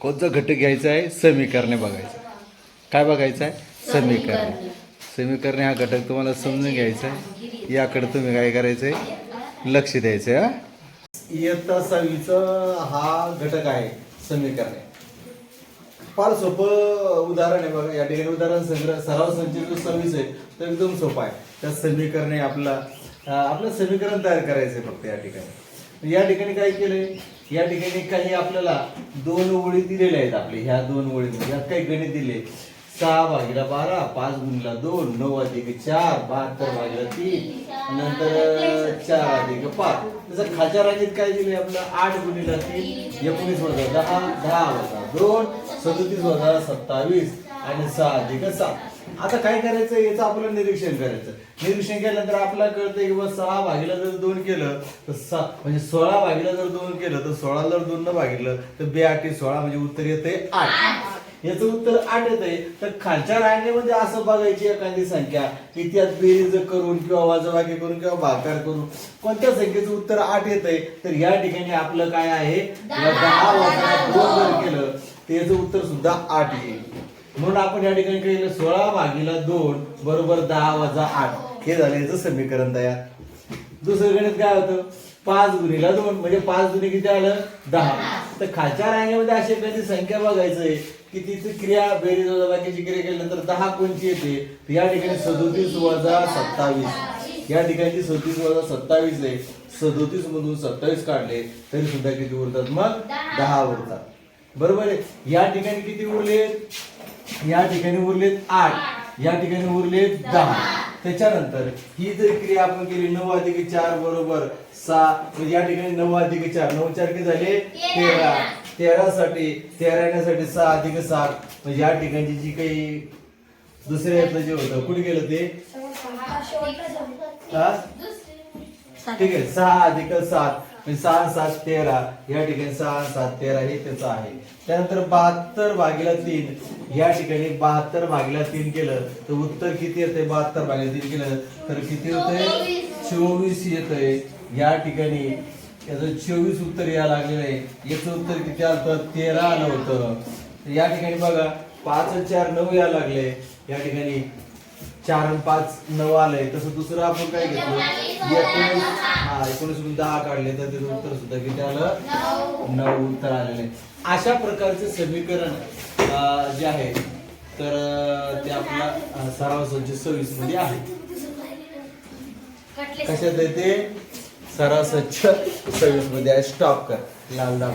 कोणता घटक घ्यायचं आहे? समीकरणे बघायचं. काय बघायचं आहे? समीकरणे. समीकरणे हा घटक तुम्हाला समजून घ्यायचा आहे. याकडे तुम्ही काय करायचं आहे लक्ष द्यायचं आहे हा? इयत्ता सहावीचं हा घटक आहे समीकरणे. फार सोपं उदाहरण आहे बघा. या ठिकाणी उदाहरण संग्रह सराव संच जो सव्वीस आहे तो एकदम सोपा आहे. त्या समीकरणे आपला आपलं समीकरण तयार करायचं आहे फक्त या ठिकाणी. या ठिकाणी काय केलंय? या ठिकाणी काही आपल्याला दोन ओळी दिलेल्या आहेत आपले. ह्या दोन ओळीमध्ये यात काही गणित दिले. सहा भागीला बारा पाच गुणीला दोन नऊ अधिक चार बहात्तर भागीला तीन नंतर चार अधिक पाच. तसं खालच्या रांगेत काय दिले आपलं? आठ गुणीला तीन एकोणीस वजा दहा दहा वजा दोन सदोतीस वजा सत्तावीस आणि सहा अधिक सात. आता काय करायचं? याचं आपलं निरीक्षण करायचं. निरीक्षण केल्यानंतर आपल्याला कळतं की बा सहा भागीला जर दोन केलं तर सहा म्हणजे सोळा भागीला जर दोन केलं तर सोळा जर दोन न भागितलं तर बे आठी सोळा म्हणजे उत्तर येते आठ. याचं उत्तर आठ येत आहे तर खालच्या रांगेमध्ये असं बघायची एखादी संख्या की त्यात बेरीज करून किंवा वजाबाकी करून किंवा भागाकार करून कोणत्या संख्येचं उत्तर आठ येत आहे तर या ठिकाणी आपलं काय आहे? दहा वजा दोन जर केलं तर याचं उत्तर सुद्धा आठ येईल. म्हणून आपण या ठिकाणी केलं सोळा भागीला दोन बरोबर दहा वजा आठ. हे झालं याचं समीकरण तयार. दुसरं गणित काय होतं? पाच गुणीला दोन म्हणजे पाच गुणी किती आलं? दहा. तर खालच्या रांगेमध्ये अशी एखादी संख्या बघायचं आहे की तिची क्रिया बेरीज बाकीची क्रिया केल्यानंतर दहा कोणची येते? या ठिकाणी सदोतीस वजा सत्तावीस. या ठिकाणी सदोतीस वजा सत्तावीस आहे. सदोतीस मधून सत्तावीस काढले तरी सुद्धा किती उरतात? मग दहा उरतात. बरोबर आहे? या ठिकाणी किती उरले? या ठिकाणी उरलेत आठ या ठिकाणी उरलेत दहा. त्याच्यानंतर ही जर क्रिया आपण केली नऊ अधिक चार बरोबर सहा म्हणजे या ठिकाणी नऊ अधिक चार. नऊ चार किती झाले? तेरा. तेरा साठी तेरा येण्यासाठी सहा अधिक सात. म्हणजे या ठिकाणची जी काही दुसऱ्या यातलं जे होतं कुठे गेलं ते? ठीक आहे सहा अधिक सात. सहा सात तेरा या ठिकाणी सहा सात तेरा हे त्याचं आहे. त्यानंतर बहात्तर भागीला तीन. या ठिकाणी बहात्तर भागीला तीन केलं तर उत्तर किती येतंय? बहात्तर भागीला तीन केलं तर किती होतंय? चोवीस येतंय. या ठिकाणी याचं चोवीस उत्तर या लागलेलं आहे. याचं उत्तर किती आलं तेरा आलं होतं. या ठिकाणी बघा पाच चार नऊ या लागले. या ठिकाणी चार आणि पाच नऊ आलंय तसं दुसरं आपण काय घेतलं? एकोणीस हा एकोणीस दहा काढले तर त्याचं उत्तर सुद्धा किती आलं? नऊ उत्तर आलेलं. आहे अशा प्रकारचे समीकरण जे आहे तर ते आपला सराव संच सव्वीसमध्ये आहे. कशात आहे ते? सराव संच सव्वीसमध्ये आहे. स्टॉप कर. लाल दाब.